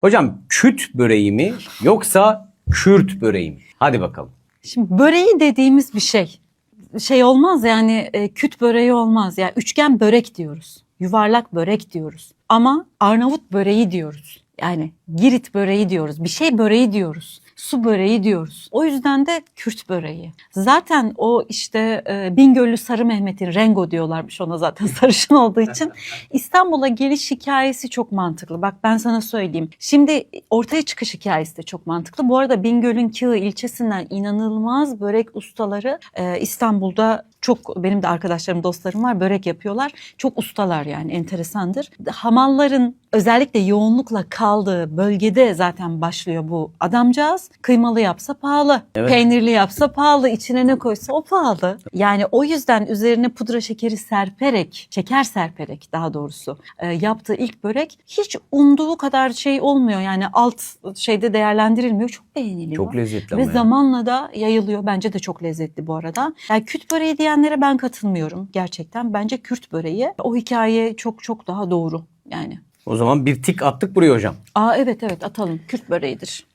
Hocam küt böreği mi yoksa Kürt böreği mi? Hadi bakalım. Şimdi böreği dediğimiz bir şey. Şey olmaz yani e, küt böreği olmaz. Yani üçgen börek diyoruz. Yuvarlak börek diyoruz. Ama Arnavut böreği diyoruz. Yani Girit böreği diyoruz. Bir şey böreği diyoruz. Su böreği diyoruz. O yüzden de Kürt böreği. Zaten o işte e, Bingöllü Sarı Mehmet'in Rengo diyorlarmış ona zaten sarışın olduğu için. İstanbul'a geliş hikayesi çok mantıklı. Bak ben sana söyleyeyim. Şimdi ortaya çıkış hikayesi de çok mantıklı. Bu arada Bingöl'ün Kığı ilçesinden inanılmaz börek ustaları e, İstanbul'da çok benim de arkadaşlarım dostlarım var börek yapıyorlar. Çok ustalar yani enteresandır. Hamalların özellikle yoğunlukla kaldığı bölgede zaten başlıyor bu adamcağız. Kıymalı yapsa pahalı, Evet. peynirli yapsa pahalı, içine ne koysa o pahalı. Yani o yüzden üzerine pudra şekeri serperek, şeker serperek daha doğrusu e, yaptığı ilk börek hiç umduğu kadar şey olmuyor. Yani alt şeyde değerlendirilmiyor. Çok beğeniliyor. Çok lezzetli Ve ama zamanla da yayılıyor. Bence de çok lezzetli bu arada. Yani küt böreği diyenlere ben katılmıyorum gerçekten. Bence Kürt böreği o hikaye çok çok daha doğru yani. O zaman bir tik attık buraya hocam. Aa evet evet atalım. Kürt böreğidir.